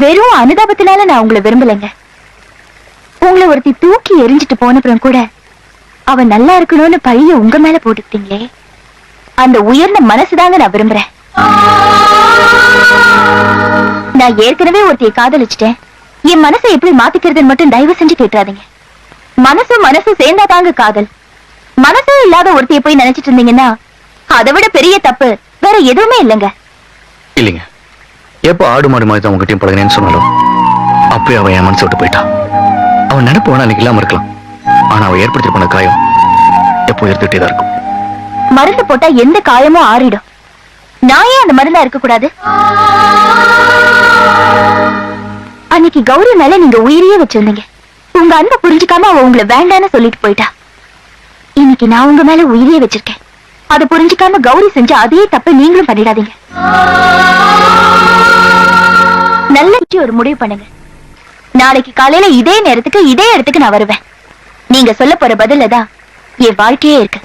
வெறும் அனுதாபத்தினால நான் உங்களை விரும்பலைங்க. உங்களை ஒருத்தி தூக்கி எரிஞ்சிட்டு போனப்புறம் கூட அவ நல்லா இருக்கணும்னு பழிய உங்க மேல போட்டுக்கிட்டீங்களே. அந்த உயர்ந்த மனசுதாங்க நான் விரும்புறேன். நான் ஏற்கனவே ஒருத்தைய காதலிச்சிட்டேன். என் மனசை எப்படி மாத்திக்கிறதுன்னு மட்டும் தயவு செஞ்சு கேட்டுறாதீங்க. மனசும் மனசும் சேர்ந்தாதாங்க காதல். மனசே இல்லாத ஒருத்தைய போய் நினைச்சிட்டு இருந்தீங்கன்னா அதை விட பெரிய தப்பு வேற எதுவுமே இல்லைங்க. இல்லைங்க. எப்போ ஆடு மாடு மாதிரி தான் உங்ககிட்டயும் பழகினேன்னு சொன்னாலும் அப்பயே அவன் என் மனசு விட்டு போயிட்டான் அவன் நினைப்பு வேணா அன்னைக்கு இல்லாம இருக்கலாம். ஆனா அவன் ஏற்படுத்தி பண்ண காயம் எப்போ எடுத்துட்டே தான் இருக்கும். மருந்து போட்டா எந்த காயமும் ஆறிடும். நான் ஏன் அந்த மருந்தா இருக்க கூடாது அன்னைக்கு கௌரி மேல நீங்க உயிரையே வச்சிருந்தீங்க. உங்க அன்பை புரிஞ்சுக்காம அவ உங்களை வேண்டான்னு சொல்லிட்டு போயிட்டா. இன்னைக்கு நான் உங்க மேல உயிரியே வச்சிருக்கேன். அதை புரிஞ்சுக்காம கௌரி செஞ்ச அதே தப்பை நீங்களும் பண்ணிடாதீங்க. ஒரு முடிவு பண்ணுங்க. நாளைக்கு காலையில இதே நேரத்துக்கு இதே இடத்துக்கு நான் வருவேன். நீங்க சொல்ல போற பதில்ல தான் என் வாழ்க்கையே இருக்கு.